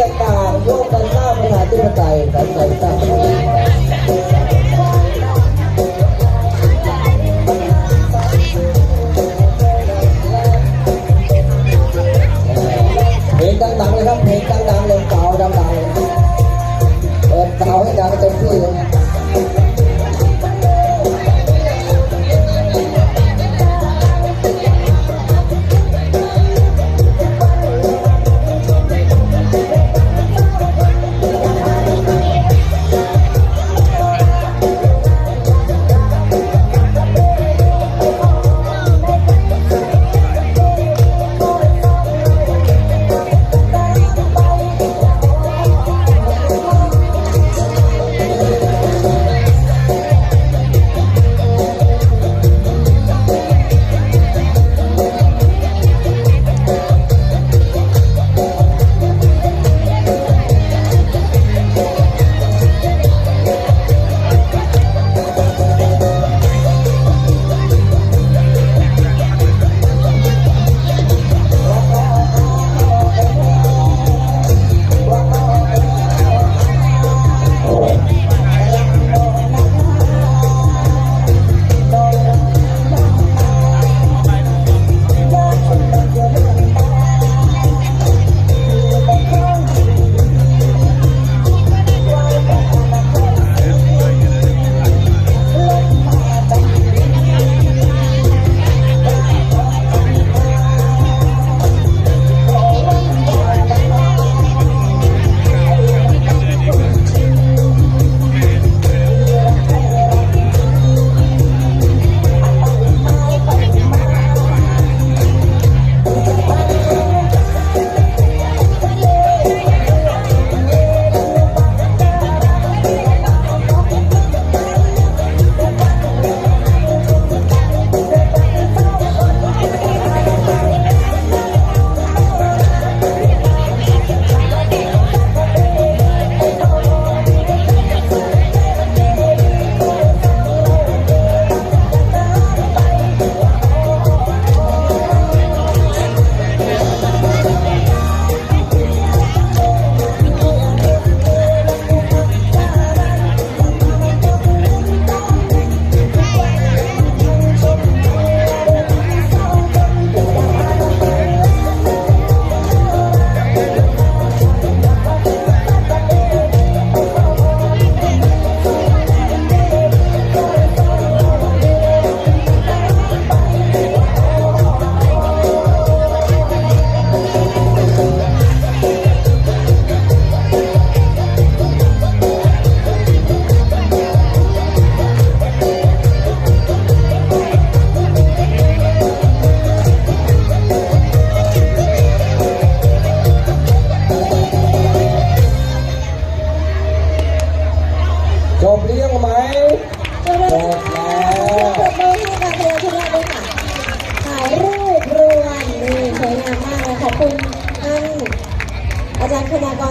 ต่างๆร่วมกันสร้างประชาธิปไตยกันใส่ตาเพลงดังๆเลยครับเพลงดังๆเลย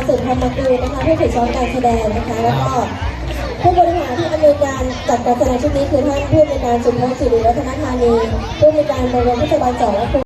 สืบธรรมกูนะคะผู้ฝึกสอนการแสดงนะคะ แล้วก็ผู้บริหารที่ดำเนินการจัดการแสดงชุดนี้คือท่านผู้อำนวยการสุพจน์สิริวัฒนธานีผู้อำนวยการโรงเรียนเทศบาลสองและ